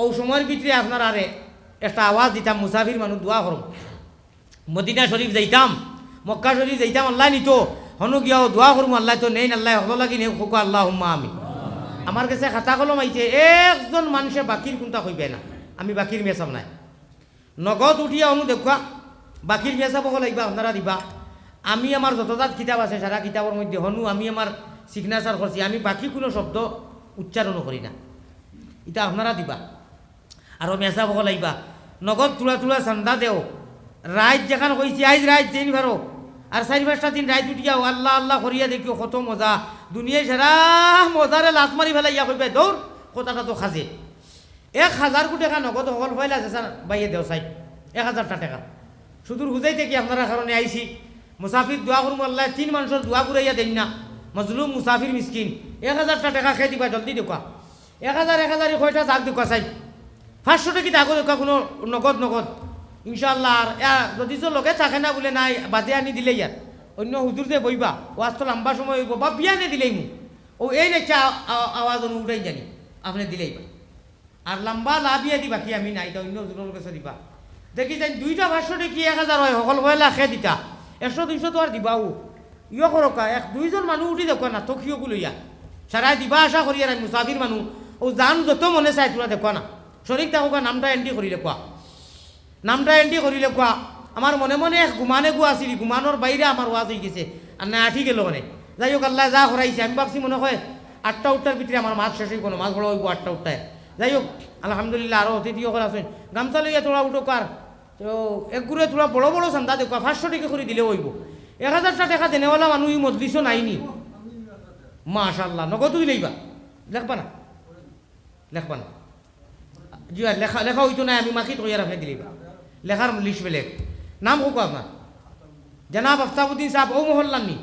ও সময়ের ভিতরে আপনার আরে একটা আওয়াজ দিতাম, মুসাফির মানুষ দোয়া করম। মদিনা শরীফ যাইতাম, মক্কা শরীফ যাইতাম, আল্লাহ নিত, হনু গিয়াও দোয়া করম, আল্লাহ তো নেই, আল্লাহ হলো লাগি নেই খোকো আল্লাহ হুম্মা আমি আমার কাছে খাতা কলম আইছে একজন মানুষে বাকির কোনটা কইবে না, আমি বাকির মেসাম নাই। নগদ উঠিয়া অনু দেখুয়া বাকির মেসাব লাগবা, আপনারা দিবা। আমি আমার যতজাত কিতাব আছে সারা কিতাবের মধ্যে হনু, আমি আমার সিগনেচার করছি আমি বাকি কোনো শব্দ উচ্চারণও করি না। এটা আপনারা দিবা। আর মেসা বক লাগবা। নগদ তুলা তুলা চান্দা দেও। রাইত যেখান কইছি আইজ রাইত দিন ভারো আর চারি পাঁচটা দিন রাইত উঠিয়াও আল্লাহ আল্লাহ করিয়া দেখিও কত মজা। দুনিয়ায় সারা মজারে লাত মারি ফেলাইয়া কইবে দৌড় কথাটা তো খাজে এক হাজার কোটি টাকা নগদ সকল ফাইলে আছে স্যার বাইয়ে দেও চাই। এক হাজারটা টাকা। শুধু হুজাই থেকে আপনারা কারণে আইছি? মুসাফির দোয়া করব আল্লাহ, তিন মানুষের দোয়া ঘুরাইয়া দেন না মজলুম মুসাফির মিসকিন এক হাজারটা টাকা খেয়ে দিবা জলদি দেখুয়া এক হাজার এক হাজার কয়টা দাগ দেখুয়া চাই। পাঁচশো টাকি দাগো দেখুয়া কোনো নগদ নগদ? ইনশাল্লাহ আর যদি তো লগে থাকে না বলে নাই, বাদে আনি দিলে ইয়াত। অন্য হুজুর যে বইবা ওয়াজ তো লম্বা সময় হইব, বা বিয়ানে দিলেই মু ও এই নেচা আওয়াজ উঠাই জানি, আপনি দিলেই বা। আর লম্বা লাভিয়ে দিবা, কি আমি নাই অন্য হুজুরের কাছে দিবা। দেখি যাই দুইটা পাঁচশো টাকি এক হাজার হয়, সকল হয় লাখে দিতা। একশো দুইশো তো আর দিবাও ইয় করকা এক, দুইজন মানুহ উঠি দেখো না তখিও লইয়া সারাই দিবা আশা করি আর মুসাফির মানুহ। ও জান যত মনে চাই তোরা দেখো না। শরীর থাকা নামটা এন্ট্রি করি দেখুয়া নামটা এন্ট্রি করিলে কোয়া আমার মনে মনে এক ঘুমানে গু আসিল ঘুমানোর বাইরে আমার ওয়াজ হয়ে গেছে। আর না আঠি গেল মানে। যাই হোক আল্লাহ যা করাইছে আমি ভাবছি মনে হয় আটটা উঠটার ভিতরে আমার মাছ শেষ হইব না মাছ বড় হইব আটটা উঠটায় যাই হোক আলহামদুলিল্লাহ আরও অতিথি করে আছেন গামছা লইয়া তোলা উঠো কার তো, এক গুড়ে তোলা বড় বড় চান্দা দেখুয়া পাঁচশো টাকা করে দিলে হইব। এক হাজারটা টাকা দেনেওয়ালা মানুষ মজলিসও নাইনি মাশাল্লাহ নগদ দিলেইবা লেখবা না? লেখবা না? জি লেখা লেখা হইতো না আমি মাখি তৈয়ার আপনি দিলিবা লেখার লিস্ট বেলেগ নাম হোক আপনার জনাব আফতাবুদ্দিন সাহেব ও মহল্লানি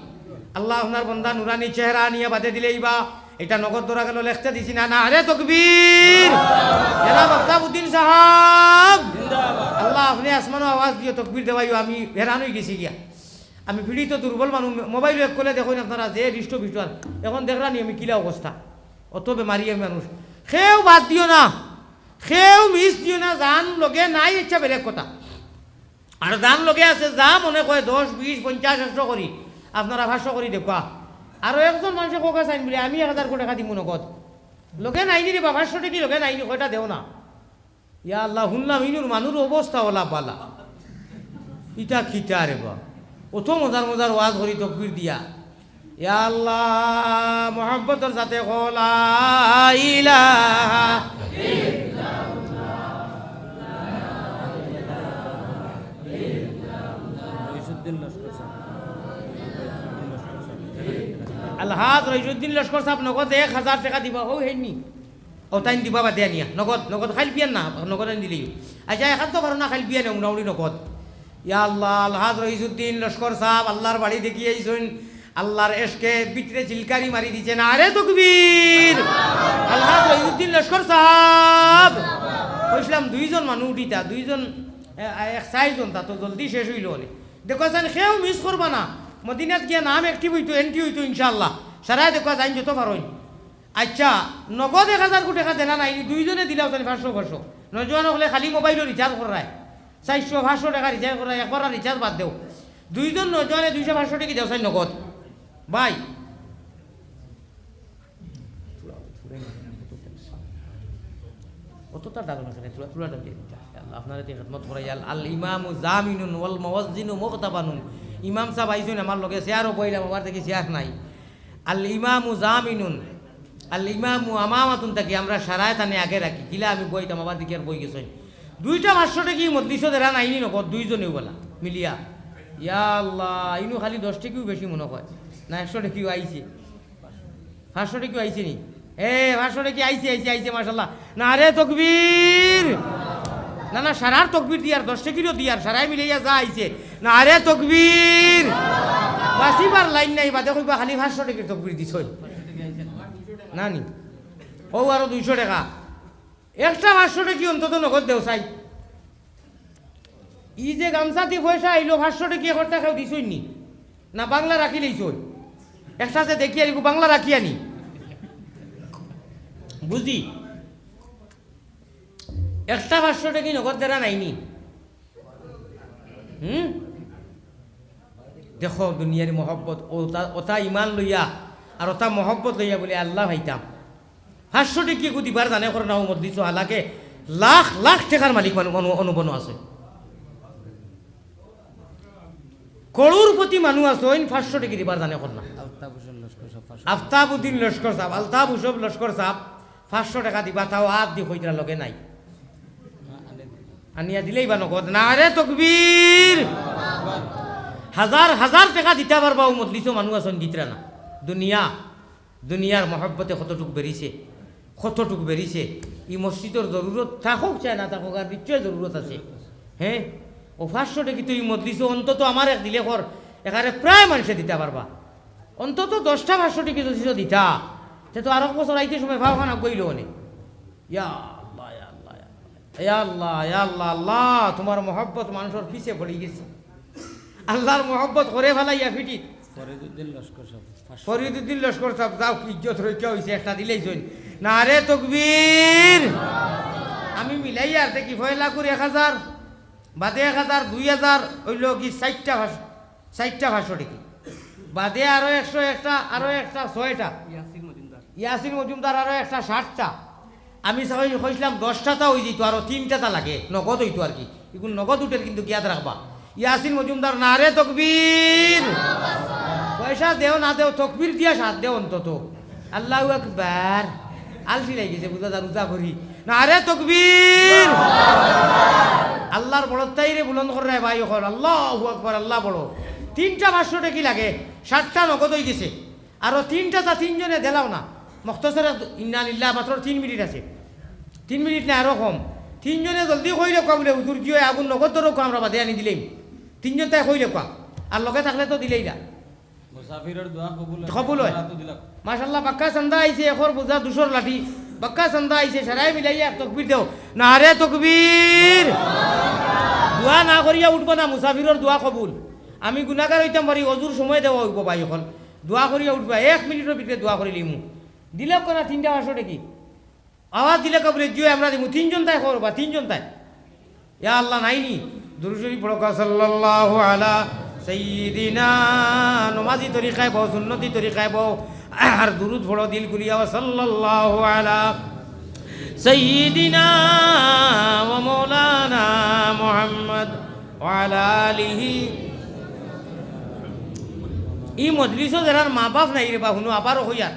আল্লাহ আপনার বন্দা নুরানি চেহারা নিয়ে বাদে দিলেই বা এটা নগদ ধরা গেল লেখতে দিছি না না আরে তকবীর জনাব আফতাবুদ্দিন সাহাব আল্লাহ আপনি আসমানো আওয়াজ দিয়ে তকবীর দেওয়াইও আমি হেরান হয়ে গেছি গিয়া আমি পীড়িত দুর্বল মানুষ মোবাইল এক করলে দেখুন আপনারা যে হৃষ্ট ভিজুয়াল এখন দেখলানি আমি কিলা অবস্থা অত বেমারি মানুষ সেও বাদ দিও না সেও মিস দিও না যান লগে নাই ইচ্ছা বেলেগ কথা। আর দান লগে আছে, যা মনে কয় দশ বিশ, পঞ্চাশ, একশো করি আপনারা পাঁচশো করি দেখুয়া আর একজন মানুষে কোকা চাইন বলে, আমি এক হাজার কোটি টাকা দিব নগদ লোকে নাইনি বা পাঁচশো টাকি লোকে নাইনি কয়টা দেও না। ইয়া আল্লাহ, শুনলাম ইনুর মানুষ অবস্থা ওলা পালা। ইটা খিটা রে বা অত মজার মজার ওয়াজ করি তকবির দিয়া। ইয়া আল্লাহ মোহাম্মতর সাথে কলা ইলাহা আলহাজ রইজুদ্দিন লস্কর সাহেব, নগদ এক হাজার টাকা দিবা। ও হেননি ও তাই দিবা বা দেয়া নিয়া। নগদ নগদ খাইল বিয়ান না, নগদ আনি দিলেই আচ্ছা এখন তো পারো না, খাইল বিয়ান উনাউনি নগদ। ইয়া আল্লাহ, আলহাজ রইজুদ্দিন লস্কর সাহেব, আল্লাহর বাড়ি দেখি আইসুন। আল্লাহর এসকে বিতরে চিলকারি মারি দিছে না। আরে, তকবীর! আলহাজ রইজুদ্দিন লস্কর সাহেব! কইছিলাম, দুইজন মানুষ উঠিতা, দুইজন এক চারজন তা তো জলদি শেষ হইল দেখো সেও মিস করবা না। মদিনাত গিয়া নাম অ্যাক্টিভ হইতো এন্ট্রি হইতো ইনশাল্লাহ সারাই দেখো যাইন যত পারইন আচ্ছা নগদ এক হাজার কোটি টাকা দেনা নাই, দুইজনে দিলাও তাহলে পাঁচশো পাঁচশো নজন হলে খালি মোবাইলও রিচার্জ করায়। চারশো, পাঁচশো টাকা রিচার্জ করায়, একবার রিচার্জ বাদ দেও। দুইজন নজনে দুইশো, পাঁচশো টাকা দেও চাই নগদ। আল্লাহ আপনারা আল ইমামু জামিনুন ওয়াল মাওয়াজ্জিনু মুকতাবানুন ইমাম সাহেব আইসুন আমার লগে চেয়ারও বইলাম আমার থেকে চেয়ার নাই। আল ইমামু জামিনুন, আল ইমামু আমামাতুন তাকে আমরা সারায় তানে আগে রাখি। কিলা আমি বইতাম আমার দেখি আর বই গেছেন দুইটা পাঁচশো টাকি মদ্রিস দেরা নাইনি নকদ দুইজনেও বলা, মিলিয়া। ইয়া আল্লাহ, ইনু খালি দশ টাকিও বেশি মনে হয়। না একশো টাকিও আইছে পাঁচশো টাকিও আইছে নি? এ পাঁচশো টাকি আইছে আইছে আইছে মাসাল্লাহ না রে তকবীর না না সারার তকবীর দিয়ার দশ টাকিরও দিয়ার সারাই মিলাইয়া যা আইছে না আরে তকবীর। বাসিবার লাইন নাই, বাদে কইবা খালি পাঁচশো টাকির তকবীর দিছ না নি ও আরও দুইশো টাকা। এক্সট্রা পাঁচশো টাকি অন্তত নগদ দেও চাই। ই যে গামছা দিয়ে পয়সা আইলো, পাঁচশো টাকি করতে খাও দিছই নি না, বাংলা রাখি লইছই এক্সট্রা যে দেখি আনি বাংলা রাখি আনি। বুঝি একটা পাঁচশো টাকি নগদ দেরা নাইনি। হুম? দেখো দুনিয়ার মহব্বত ওটা ইমান লইয়া আর ওটা মহব্বত লইয়া বলে আল্লাহ ভাইতাম। পাঁচশো টিকি দিবার জানে করে নাও মদ্দিস হালাকে লাখ লাখ টাকার মালিক মানুষ অনুবন আছে। করোড়পতি মানুষ আছে ওই পাঁচশো টিকি দিবার জানে কর না। আফতাবুদ্দিন লস্কর সাহেব আলতাফ উসব লস্কর সাহেব পাঁচশো টাকা দিবা তাও আপ দি কইতার লগে নাই। আনিয়া দিলেই বা নগদ। না রে তকবীর! হাজার হাজার টাকা দিতে পারবা মজলিস মানুষ আছেন দিতরা না। দুনিয়া দুনিয়ার মহব্বতে কতটুক বেরিছে কতটুক বেরিছে ই মসজিদর জরুরত থাকুক চায় না থাকুক আর নিশ্চয় জরুরত আছে। হ্যাঁ ও পাঁচশো টাকি তুই মজলিস অন্তত আমার এক দিলে কর এখানে প্রায় মানুষে দিতে পারবা অন্তত দশটা পাঁচশো টাকি যদি দিতা। সে তো আরও বছর আইতে সময় ভাও খানা কইল অনেক ইয়া আল্লাহ আল্লাহ আল্লাহ। আল্লাহ তোমার মহব্বত মানুষের পিছে পড়ে গেছে। আল্লাহর মহব্বত করে ফেলাইয়া ফিটিত। ফরিদুদ্দিন লস্কর সাহেব যাও ইজ্জত রইকে হয়েছে একটা দিলেই জৈন না রে তকবীর! আমি মিলাই আর দেখি ফয়লা করে এক হাজার বাদে এক হাজার দুই হাজার হইল কি ষাটটা ভাষ ষাটটা ভাষো দেখি। বাদে আরও একশো একটা আরও একটা ছয়টা। ইয়াসিন মজুমদার। আরও একটা ষাটটা আমি সবাই কইছিলাম দশটাটা হয়ে যেত আরও তিনটাটা লাগে নগদ হইতো আর কি। এগুলো নগদ উঠে কিন্তু গিয়াদ রাখবা। ইয়াসিন মজুমদার না রে তকবীর। পয়সা দেও না দেও, তকবির দিয়া সাথ দেও অন্তত। আল্লাহ একবার আলসি লাগি গেছে বুঝা যার উজা করি না রে তকবীর। আল্লাহর বড়তাই রে বুলন্দ করে ভাই, ওখন আল্লাহ আকবার, আল্লাহ বড়। তিনটা পাঁচশো কি লাগে? ষাটটা নগদ হয়ে গেছে। আরও তিনটা তা তিনজনে দেলাও না। মখতসর ইন্না লিল্লাহ মাত্র তিন মিনিট আছে। তিন মিনিট না আরও কম। তিনজনে জলদি কইলে কোয়া বলে হুজুর জিও, আগুন নগদ ধরো আমরা বাদে আনি দিলেই তিনজন তাই কইলে কোয়া আর লগে থাকলে তো দিলেই না। কবুল হয়। মাশাল্লাহ বাক্কা চান্দা আইছে এখর বোঝা দুশোর লাঠি। বাক্কা চান্দা আইছে সারাই মিলাইয়া তকবির দেও না রে তকবির দোয়া না করিয়া উঠবো না মুসাফিরর দোয়া কবুল। আমি গুণাগার হইতাম পারি অজুর সময় দেওয়া হইব ভাই এখন। দোয়া করিয়া উঠবা এক মিনিটের ভিতরে দোয়া করি লিমু। দিলে কোনা তিনটা মাসো দেখি। আওয়াজ দিলে কবরে জিও আমরা দিমু। তিনজন তাই খবর বা তিনজন তাই। ইয়া আল্লাহ নাইনি দুরুশরী পড়কা সাল্লাল্লাহু আলা সাইয়্যিদিনা। নমাজি তরিকায় বউ সুন্নতি তরিকায় বউ আর দুরুদ পড়ো দিল কুলিয়া ওয়া সাল্লাল্লাহু আলা সাইয়্যিদিনা ওয়া মাওলানা মুহাম্মদ আলিহি। ই মজলিসও যারা মা বাপ নাই রে বা, শুনো আবারও হইয়ার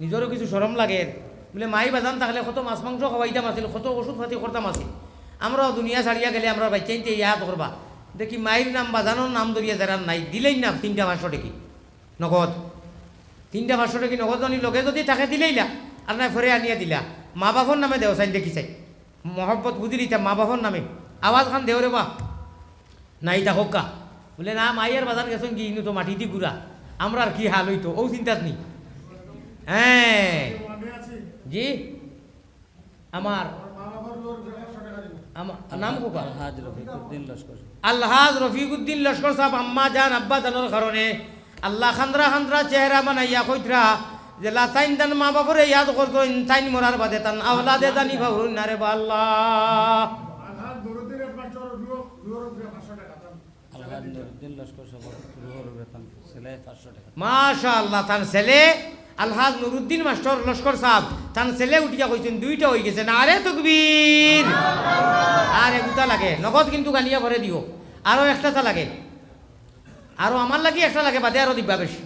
নিজেরও কিছু সরম লাগে। বলে, মাই বাজান থাকলে কত মাছ মাংস খাওয়াইতাম আছিল, কত ওষুধ পাতি করতাম আছিল। আমরাও দুনিয়া ছাড়িয়া গেলে আমরা বাচ্চা ইনতে ইয়াদ করবা। দেখি মায়ের নাম বাজানোর নাম ধরিয়া যারা নাই দিলেই না তিনটা পাঁচশো দেখি। নগদ। তিনটা পাঁচশো টাকি নগদ জানি লগে যদি থাকে দিলেই না আর নাই ফরে আনিয়া দিলা। মা বাপর নামে দেও চাই দেখি চাই। মহব্বত বুঝি দিতা মা বাপর নামে। আওয়াজ খান দেও রে বা নাই তা হোকা বলে না মাইয়ার বাজার গেছেন কি ইনু তো মাটি দি গুড়া আমরা আর কি হাল হইতো। ও চিন্তাত নি? হ্যাঁ জি আমার আমার নাম কোকা আলহাজ রফিকুদ্দিন লস্কর। আল্লাহাজ রফিকুদ্দিন লস্কর সাহেব আম্মা জান আব্বা জানোর কারণে। আল্লাহ খান্দ্রা খান্দ্রা চেহারা বানাইয়া কইত্রা যে লাতাইন তান মা বাপরে ইয়াদ করতো তাইন মরার বাদে তান আওলাদে জানি ভাবরুন না রে বা আল্লাহ। আলহাজ নুরুদ্দিন লস্কর সব রুহর বেতন সেলাই পাঁচশো টাকা। মাশা আল্লাহ তার ছেলে আলহাজ নুরুদ্দিন মাস্টার লস্কর সাহেব, তার ছেলে উঠিয়া কইছেন, দুইটা হয়ে গেছে। না আরে তকবীর! আর এগুতা লাগে। নগদ কিন্তু গানিয়া ভরে দিও। আরও একটা তা লাগে। আরও আমার লাগি একটা লাগে, বাদে আরও দিবা বেশি।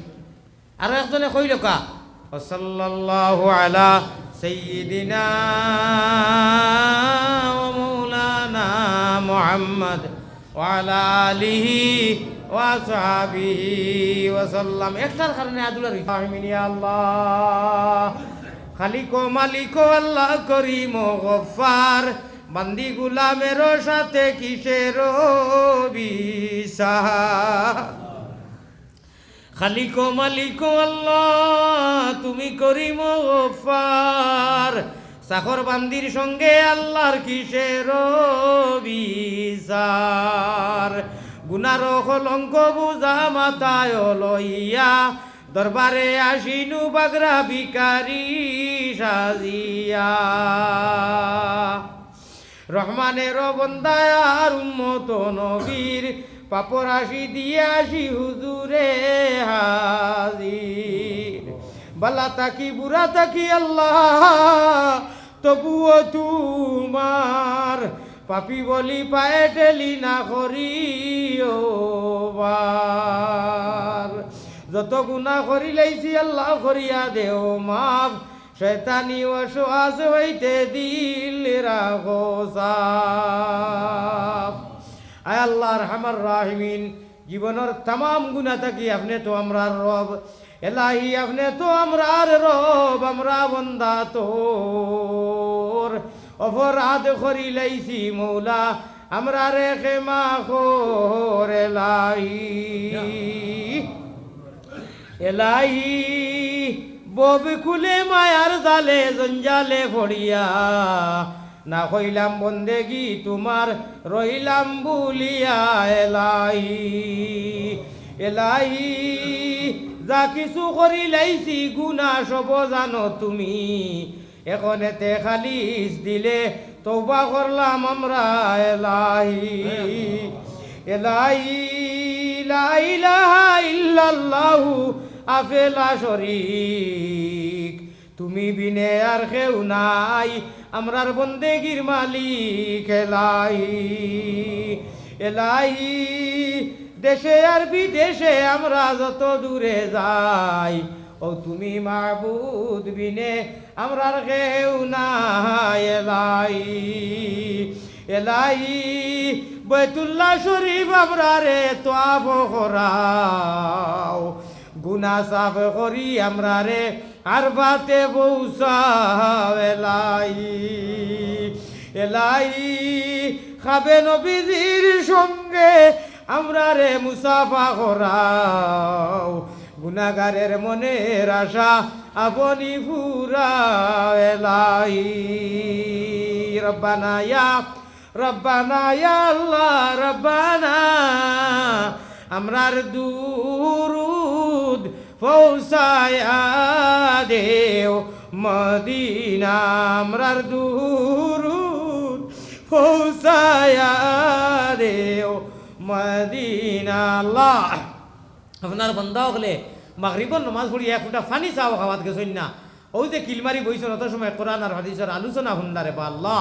আরও একজনে কইল কা সাল্লাল্লাহু আলা সাইয়্যিদিনা ওয়া মাওলানা মুহাম্মদ ওয়া আলা আলিহি ওয়া সাল্লাম একটার কারণে আদুলার রহিমিন ইয়া আল্লাহ। খালিক মালিক আল্লাহ করিম গফার বান্দি গুলামের সাথে কিসের বিসা খালিক মালিক আল্লাহ, তুমি করিম গফার সাখর বান্দির সঙ্গে আল্লাহর কিসের বিচার গুনার কলঙ্ক বুঝা মাথায় লইয়া, দরবারে আসিনু বাগরা ভিকারি সাজিয়া। রহমানের বন্দায় আর উন্মত নবীর পাপরাশি দিয়ে আসি হুজুরে হাজির। বালা তাকি বুড়া তাকি আল্লাহ, তবুও তোমার পাপি বলি পায়ে টেলি না করিও বার। যত গুণা করি লাইছি আল্লাহ করিয়া দেও মাফ। শৈতানি ওয়াসওয়াস হইতে দিল রাখো আয় আল্লাহর হামার রাহিমিন, জীবনের তাম গুণা থাকি আপনি তো আমরার রব। এলাহি আপনি তো আমরার রব, আমরা বন্দা তোর। অপরাধ করি লাইছি মৌলা, আমরা রেখে মা খোর এলাহি এলাহি ববি খুলে মায়ার জালে, জঞ্জালে ফড়িয়া না কইলাম বন্দেগি তোমার, রইলাম বুলিয়া এলাই। এলাই, যা কিছু করি লাইছি গুনা সব জানো তুমি। এখন এতে খালিস দিলে তৌবা করলাম আমরা এলাহি। এলাহি, লা ইলাহা ইল্লাল্লাহু, আফেলা শরীক। তুমি বিনে আর কেউ নাই, আমরার বন্দেগির মালিক এলাহি। এলাহি, দেশে আর বিদেশে আমরা যত দূরে যাই ও তুমি মাহবুদ বিনে, আমরার কেউ নাই, এলাই এলাই। বৈতুল্লাহ শরীফ আমরা রে তোয়াব করাও গুনা সাফ করি আমরা রে আর বাতে বৌসাও এলাই এলাহি খাবে নবীজির সঙ্গে আমরা রে মুসাফা করাও গুনাগারের মনের আশা আপনি ফুরা এলাহি রব্বানা ইয়া রব্বানা ইয়া আল্লাহ, রব্বানা। আমরার দুরুদ ফৌসায়া দেও মদিনা। আমরার দুরুদ ফৌসায়া দেও মদিনা। আল্লাহ। আপনার বন্ধা হলে মাগরিবর নমাজ পড়ি, এক ফুটা ফানি চাও খাওয়াত গেছেন না। ওই যে কিলমারি বইছেন, অত সময় কোরআন আর হাদিসের আলোচনা শুনলারে বা আল্লাহ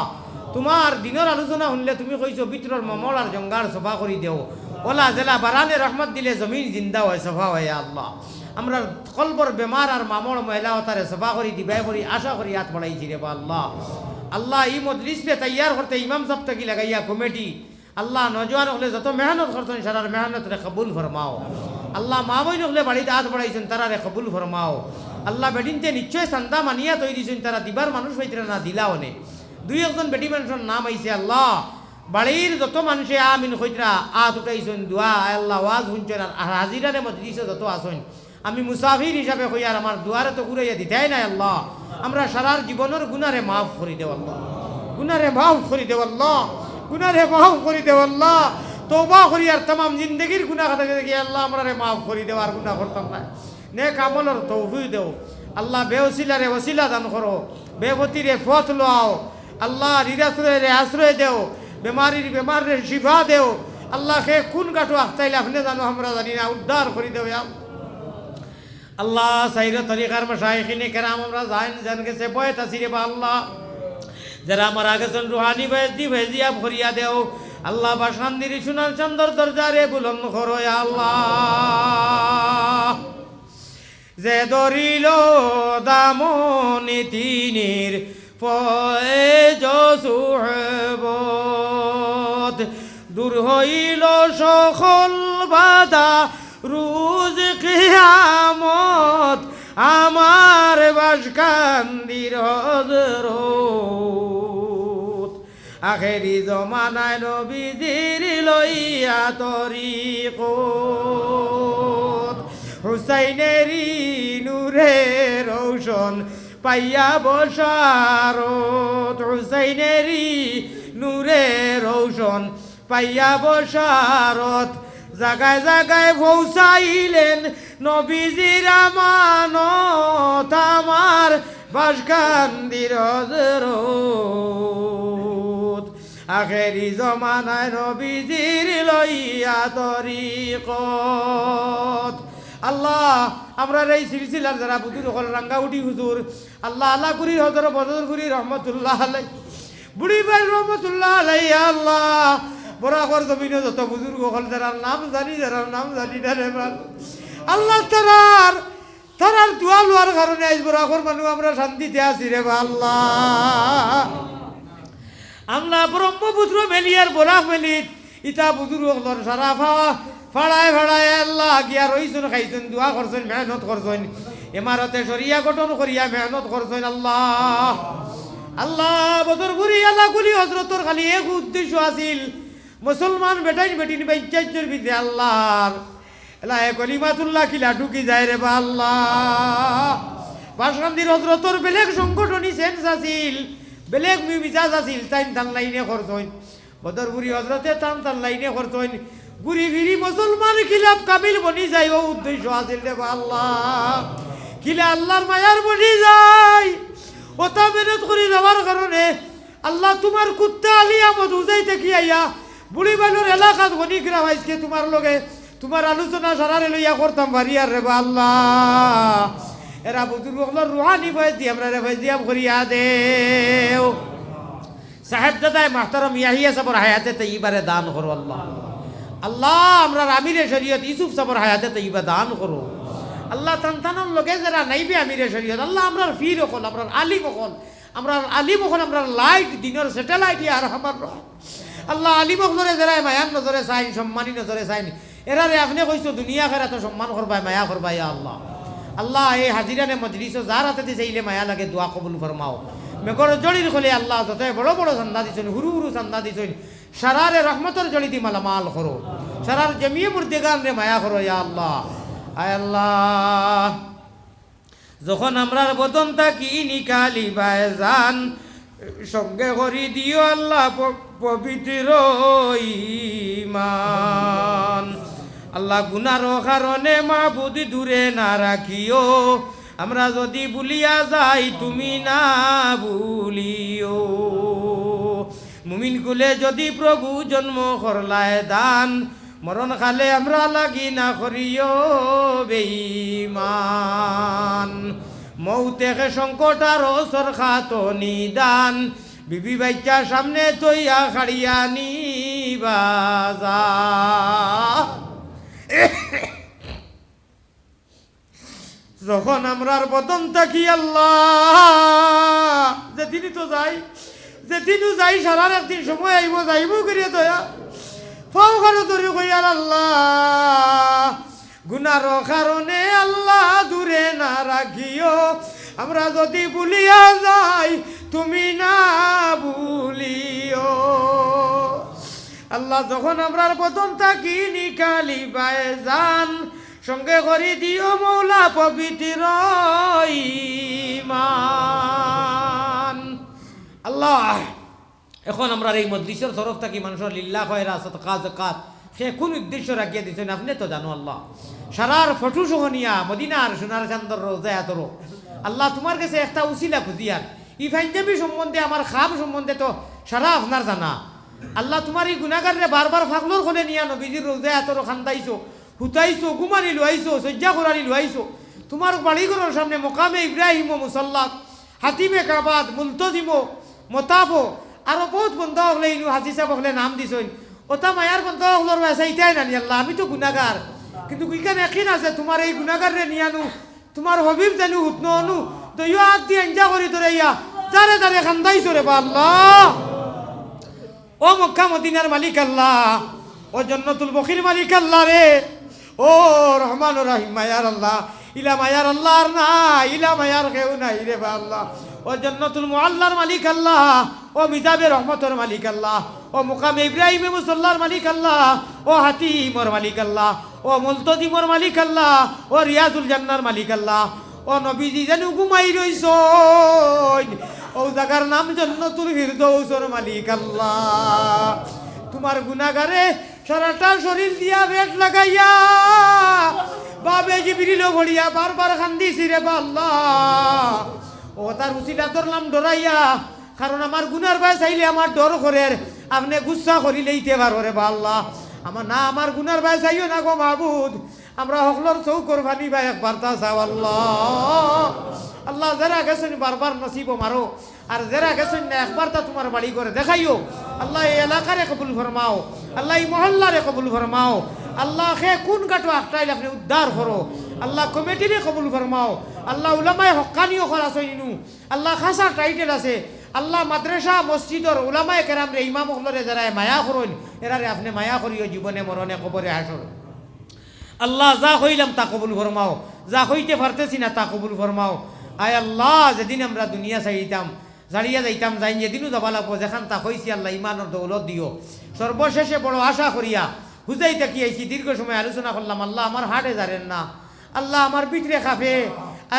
তোমার দিনের আলোচনা শুনলে তুমি কইছো ভিতরের মমল আর জঙ্গার সফা করি দেও। ওলা জেলা বারানে রহমত দিলে জমিন জিন্দা হয়, সফা হয় আল্লাহ। আমরা কলবর বেমার আর মামল মহিলা তারে সফা করি, দিবাই করি, আশা করি হাত বাড়াইছি রে বা আল্লাহ আল্লাহ এই মজলিসে তৈয়ার করতে ইমাম সাহেব থেকে লাগাইয়া কমিটি। আল্লাহ নজওয়ান হলে যত মেহনত করছেন, সারার মেহনত রে কবুল ফরমাও। আল্লাহ মা বইন হলে বাড়িতে হাত বাড়াইছেন তারা রে কবুল ফরমাও। আল্লাহ বেডিনতে নিশ্চয় চান্দা মানিয়া তৈরি তারা দিবার মানুষ হইতে না দিলা নে। দুই একজন বেটি মানুষের নাম আইছে আল্লাহ। বাড়ির যত মানুষে আমিন হইতরা আত উঠাইছেন দোয়া আল্লাহ ওয়াজ শুনছেন আর হাজিরারে মজলিসে যত আসেন আমি মুসাফির হিসাবে হই আর আমার দুয়ারে তো ঘুরাইয়া দিতাই নাই আল্লাহ। আমরা সারার জীবনের গুনারে মাফ করি দেব আল্লাহ। গুনারে মাফ করি দেব আল্লাহ। গুনারে মাফ করি দেব আল্লাহ। তৌবা করি আর তাম জিন্দগির গুনা কথা দেখি আল্লাহ আমরা মাফ করি দেব আর গুনা করতাম না। নে কামলর তৌফি দেও। আল্লাহ বেওসিলারে ওসিলা দান করো, বেবতিরে পথ লোয়াও আল্লাহ নিরাশ্রয় রে আশ্রয় দেও, বেমারির বেমার রে শিফা দেও। আল্লাহ কে কোন কাঠো আখতাইলে আপনি জানো, আমরা জানি না, উদ্ধার করে দেও আল্লাহ। সাইর তরিকার মশাইখিনে কেরাম, আমরা জান জান গেছে বয়ত আছি রে বা আল্লাহ। যারা আমার আগেছেন রুহানি দি ভেজিয়া ভরিয়া দেও। আল্লাহ বাসান্দির সোনার চন্দর দরজারে বুলন করো আল্লাহ। যে দরিল দামনি তিনির ফয়েজ সুহবত, দূর হইল সকল বাধা, রুজ কিয়ামত আমার বাসকান্দির হজরত আখেরি জমানায় নবীজির লইয়া তরিকত। হুসাইনেরি নূরে রৌশন পাইয়া বসারত। হুসাইনেরি নূরে রৌশন পাইয়া বসারত। জাগায় জাগায় পৌঁছাইলেন নবীজির আমানত। আমার বাসকান্দির আখেরি জমানায় নবীজির লইয়া তরিকত। আল্লাহ আমরা এই সিলসিলার যারা বুজুর হল রাঙ্গাউটি হুজুর, আল্লাহ আল্লাহ করি হজর বদর করি, রহমতুল্লাহ আলাই বুড়ি ভাই রহমতুল্লাহ আলাই আল্লাহ। বরাকর জমিনে যত বুজুর্গ হল যারা নাম জানি যারা নাম জানি আল্লাহ, তারার তারার দোয়া লোয়ার কারণে আজ বরাকর মানুষ আমরা শান্তিতে আছি রে বা আমরা ব্রহ্মপুত্র মেলিয়ার বরাক মেলিত। বুজুর্গ হলর সারা ফাওয়া ফাড়ায় ফাড়ায় আল্লাহ গিয়া রইছুন খাইছুন, দোয়া করছেন মেহনত করছেন ইমারতে সরিয়া গঠন করিয়া মেহনত করছেন আল্লাহ। আল্লাহ বদর ঘুরি আল্লাহ গুলি হজরতর খালি এক উদ্দেশ্য আছিল। মুসলমান বেটাইন বেটিন বেঞ্চাইজের ভিতরে আল্লাহর এলা এ কলিমাতুল্লাহ কিলা ঢুকি যায় রে বা আল্লাহ। বাসকান্দির হজরতর বেলেগ সংগঠনী সেন্স আছিল। বেলেগ মি মিজাজ আছিল, তাইন তান লাইনে খরচ হইন। বদরপুরি হজরতে টান টান লাইনে খরচ হইন। ঘুরি ফিরি মুসলমান খিলাফ কাবিল বনি যায়, ও উদ্দেশ্য আছিল রে আল্লাহ। কিলা আল্লাহর মায়ার বনি যায়। ওটা মেহনত করে যাওয়ার কারণে আল্লাহ তোমার কুত্তা আলিয়া আমদ উজাইতে কি আইয়া, বুড়ি বাইলোর এলাকাত গনি গ্রাম আইসকে তোমার লগে তোমার আলোচনা সারারে লইয়া করতাম পারি আর রে আল্লাহ। এরা বুজুর্গ রুহানি ভয় দিয়ে আমরা রে ভয় দিয়াম করিয়া দেও সাহেব দাদায় মাহতারম ইয়াহিয়া সাবর হায়াতে তৈবারে দান করো আল্লাহ। আল্লাহ, আমরা আমিরে শরীয়ত ইউসুফ সাবর হায়াতে তৈবা দান করো। আল্লাহ তান্তানোর লোকে যারা নাইবে আমিরে শরীয়ত, আল্লাহ, আমরার ফির অকল, আমরার আলিম অকল, আমরার আলিম অকল, আমরার লাইট, দিনের স্যাটেলাইট আর আমার আল্লাহ, আলিম অকলরে যারা মায়ার নজরে চাইন, সম্মানী নজরে চাইন, এরারে আপনি কইছো, দুনিয়া খেরা তো সম্মান করবাই, মায়া করবাই আল্লাহ। আল্লাহ এই হাজিরানে মজলিস যার হাতে চাইলে মায়া লাগে দোয়া কবুল ফরমাও। মেঘর জড়ির খোলে আল্লাহ যত বড় বড় চান্দা দিছেন, হুরু হুরু চান্দা দিছেন, সারারে রহমতর জড়ি দি মালামাল করো। সারার জমিয়ে মুর্দেগান রে মায়া করো, ইয়া আল্লাহ। আয় আল্লাহ। যখন আমরার বদন তাকি নিকালি বায় যান সঙ্গে করি দিও আল্লাহ পবিত্র ইমান। আল্লাহ গুনার কারণে মা বুদ্ধি দূরে না রাখিও। আমরা যদি ভুলিয়া যাই, তুমি না ভুলিও। মুমিন কুলে যদি প্রভু জন্ম করলায় দান, মরণ খালে আমরা লাগি না করিও বেঈমান। মৌতেকে সংকট আর ওসর খাত নিদান, বিবি বাচ্চা সামনে তৈয়া খাড়িয়া নিবাজা যখন আমরার বদন থাকি আল্লাহ, যেদিনই তো যাই, যেদিনও যাই সারার একদিন সময় আইব, যাইব করিয়া দয়া। ফাও খানো তরি কইয়ার আল্লাহ। গুনার কারণে আল্লাহ দূরে না রাখিও। আমরা যদি ভুলিয়া যাই, তুমি না ভুলিও। আল্লাহ যখন আমরার প্রথম থাকি নিকালি বায়ে যান সঙ্গে করি দিও মৌলা পবিত্র আল্লাহ, এখন আমরা এই মজলিসের তরফ থাকি মানুষের লিল্লা, খয়রা সৎকাত জাকাত সে কোন উদ্দেশ্য রাখিয়ে দিচ্ছেন আপনি তো জানো আল্লাহ। সারার ফটু সোহনিয়া মদিনার সোনার চান্দর রোজায় আতরো। আল্লাহ তোমার কাছে একটা উসিলা খুঁজিয়ার ই ফাইজাবি সম্বন্ধে, আমার খাম সম্বন্ধে তো সারা আপনার জানা। আল্লাহ তোমার এই গুণাগারে বারবার ফাগলোর খনে নিয়া নবীজির রোজায় আতরো খান্দাইছো, হুতাইছো, গুমানি লুয়াইছো সজ্জা করানি লুয়াইছো তোমার বাড়িঘরের সামনে মোকামে ইব্রাহিম ও মুসল্লাত, হাতিমে কাবাদ মুলতজিমো মোতাফো আরও বহুত বন্ধ হলে ইনু হাজি সাহেব হলে নাম দিছইন ওটা মায়ার বন্ধ হলোর বাসা ইটাই নানি, আল্লাহ, আমি তো গুনাগার কিন্তু কিখানে একই আছে, তোমার এই গুনাগার রে নিয়ানু, তোমার হবিব জানু হুতনো অনু তো ইয়া হাত দিয়ে এঞ্জা করি তোরে ইয়া যারে যারে খান্দাইছো রে বা আল্লাহ ও মক্কা মদিনার মালিক আল্লাহ। ও জন্নতুল বখির মালিক আল্লাহ রে। ও রহমান রাহিম, মায়ার আল্লাহ। ইলা মায়ার আল্লাহর না ইলা মায়ার কেউ নাই রে বা আল্লাহ। ও জন্নতুল মুআল্লার মালিক আল্লাহ। ও মিজাবে রহমতর মালিক আল্লাহ। ও মুকামে ইব্রাহিম মুসল্লার মালিক আল্লাহ। ও হাতিমর মালিক আল্লাহ। ও মুলতজিমর মালিক আল্লাহ। ও রিয়াজুল জান্নার মালিক আল্লাহ। ও নবীজি জানু ঘুমাই রইছ ও জাগার নাম জন্নতুল ফিরদৌসর মালিক আল্লাহ। তোমার গুনাগারে সারাটা শরীর দিয়া বেট লাগাইয়া বাবে জিবিরিল ভরিয়া বারবার খান্দিছি রে আল্লাহ। ও তার উচিলা ধরলাম ডরাইয়া, কারণ আমার গুনার ভাই চাইলে আমার ডর করে, আপনি গুচ্ছা করি লইতে পারো রে বা আল্লাহ। আমার না, আমার গুনার ভাই চাইও না গো মাহবুদ। আমরা হকলর চৌকর ভানি ভাই একবার তা চাও আল্লাহ। আল্লাহ যারা গেছেন বারবার নসিব মারো, আর যারা গেছেন না একবার তা তোমার বাড়ি করে দেখাইও। আল্লাহ এই এলাকারে কবুল ফরমাও, আল্লাহ এই মহল্লারে কবুল ফরমাও আল্লাহ খে কোন কাটো আটটাইলে আপনি উদ্ধার করো। আল্লাহ কমিটিরে কবুল ফরমাও, আল্লাহ উলামায় হকানিও করা সইনু আল্লাহ খাসা টাইটেল আছে। আল্লাহ মাদ্রাসা, মসজিদর উলামায় কেরাম রে ইমাম হলরে যারা মায়া করইন এরারে আপনি মায়া করিও, জীবনে মরণে কবরে হাসর আল্লাহ যা হইলাম তা কবুল ফরমাও। যা হইতে পারতেছি না তা কবুল ফরমাও। আয় আল্লাহ, যেদিন আমরা দুনিয়া চাইতাম জাড়িয়া যাইতাম যাই যেদিনও যাবা লাগবো, যেখান তা হইছি আল্লাহ ইমানের দৌলত দিও। সর্বশেষে বড় আশা করিয়া হুজাই তাকি আইছি, দীর্ঘ সময় আলোচনা করলাম, আল্লাহ আমার হাটে জারেন না। আল্লাহ আমার পিঠরে খাফে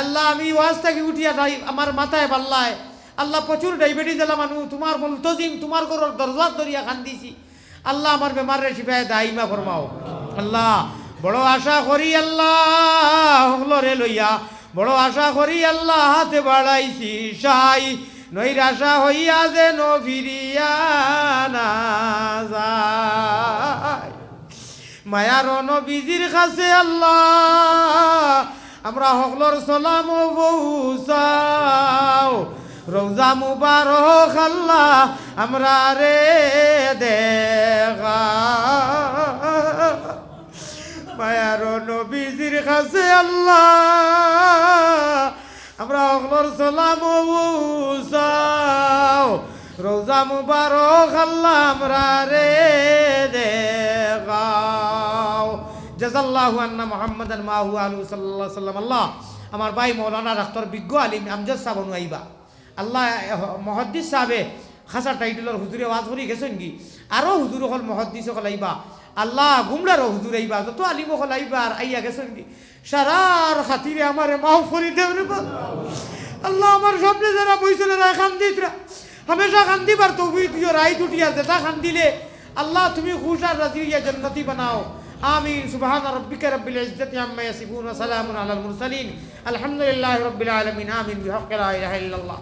আল্লাহ আমি ওয়াজ থেকে উঠিয়া যাই, আমার মাথায় পাল্লায়। আল্লাহ প্রচুর ডায়াবেটিস এলা মানুষ তোমার মুলতজিম, তোমার ঘরের দরজাত ধরিয়া খান্দিছি আল্লাহ আমার বেমারের শিফায় দাইমা ফরমাও। আল্লাহ বড় আশা করি আল্লাহ হলরে লইয়া, বড় আশা করি আল্লাহ হাতে বাড়াইছি সাই। নৈরাশা হইয়া যেন ফিরিয়া না মায়ার নবীজির কাছে আল্লাহ, আমরা হকলর সালাম বৌসাও রোজা মুবারক আল্লাহ আমরা রে দেখা মায়ার কাছে আল্লাহ, আমরা হকলর সালাম রোজা মুবারক আমরা রে মুহাম্মাদান মাহু আলু আল্লাহ, আমার ভাই মৌলানা ডাক্তার বিজ্ঞ আলিম আমজাদ সাহেব আইবা। আল্লাহ মহদ্দিস সাহেবে খাসা টাইটেলর হুজুরে ওয়াজ করি গেছেন কি? আরও হুজুর হল মহদ্দিস আইবা। আল্লাহ গুমরারও হুজুর আইবা যত আলিম হল আইবা আর আইয়া গেছেন কি সারার খাতিরে আমার মাফ করি দেব রে বাবা। আল্লাহ আমার সামনে যারা বইছিল না খান্দিতরা হামেশা খান্দিবার তৌফিক দিও রাই টুটিয়া যেটা খান্দিলে আল্লাহ তুমি খুশ আর রাজি হইয়া জান্নাতি বানাও آمين سبحان ربك رب العزة عما يصفون وسلام على المرسلين الحمد لله رب العالمين آمين بحق لا إله إلا الله